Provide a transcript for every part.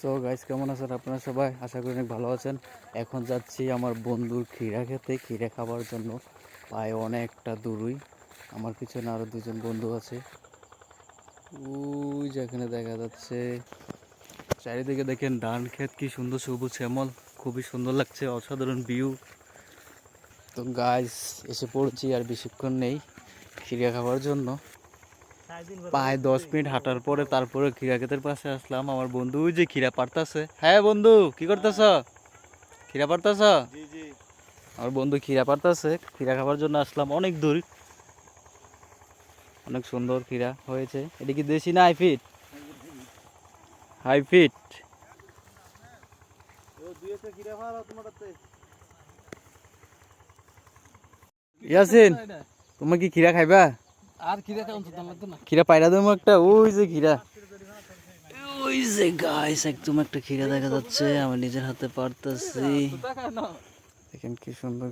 So guys কেমন আছেন আপনারা সবাই? আশা করি অনেক ভালো আছেন। এখন যাচ্ছি আমার বন্ধুর ক্ষীরা খেতে, ক্ষীরা খাবার জন্য। পায়ে অনেকটা দূরই। আমার পিছনে আরও দুজন বন্ধু আছে। ওই যেখানে দেখা যাচ্ছে। চারিদিকে দেখেন ধান ক্ষেত, কি সুন্দর সবুজ শ্যামল। খুবই সুন্দর লাগছে, অসাধারণ ভিউ তো গাইস এসে পড়ছি আর বেশিক্ষণ নেই। ক্ষীরা খাবার জন্য। প্রায় দশ মিনিট হাঁটার পরে তারপরে ক্ষীরা ক্ষেতের পাশে আসলাম। আমার বন্ধু যে ক্ষীরা পারতাছে হ্যাঁ বন্ধু কি করতেছ? ক্ষীরা পারতাছ আমার বন্ধু ক্ষীরা পারতাছে ক্ষীরা খাবার জন্য আসলাম। অনেক দূর। অনেক সুন্দর ক্ষীরা হয়েছে। এটা কি দেশি না হাইফিট হাইফিট ইয়াসিন তুমি কি ক্ষীরা খাইবা? আর কি অন্তত লাগতো না। ক্ষীরা পায়রা দেবো একটা ওই যে ক্ষীরা ওই যে গাইস একদম একটা ক্ষীরা দেখা যাচ্ছে আমি নিজের হাতে পারতাছি। দেখেন কি সুন্দর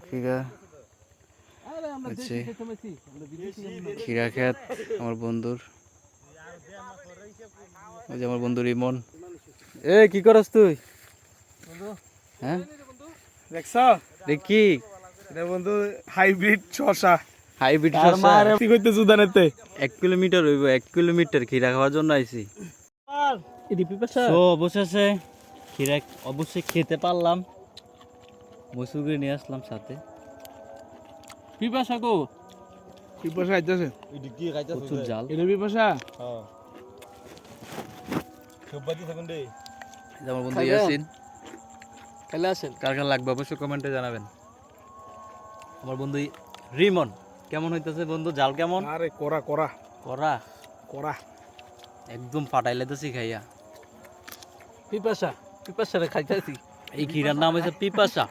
হচ্ছে। মেছি আমরা বন্ধুর। ওই যে আমার বন্ধু রিমন। এ কি করস তুই? হ্যাঁ? দেখছ? এটা বন্ধু হাইব্রিড শশা। হাইব্রিড কি কইতে সুদানেতে এক কিলোমিটার হইব এক কিলোমিটার ক্ষীরা খাওয়ার জন্য আইছি। এডি পিপাসা। তো অবশেষে ক্ষীরা অবশ্যই খেতে পারলাম। নিয়ে আসলাম সাথে। পিপাসা গো পিপাসা আইতাছে প্রচুর জাল। পিপাসা? এই যে আমার বন্ধু? ইয়াসিন। খেলে আসেন। কার কার লাগবে অবশ্যই কমেন্টে জানাবেন। আমার বন্ধু রিমন। কেমন হইতেছে বন্ধু? জাল কেমন? আরে করা করা করা করা একদম ফাটাইলে তো শিখাইয়া। পিপাসা পিপাসা রে খাইতেছি। এই ক্ষীরার নাম হয়েছে পিপাসা।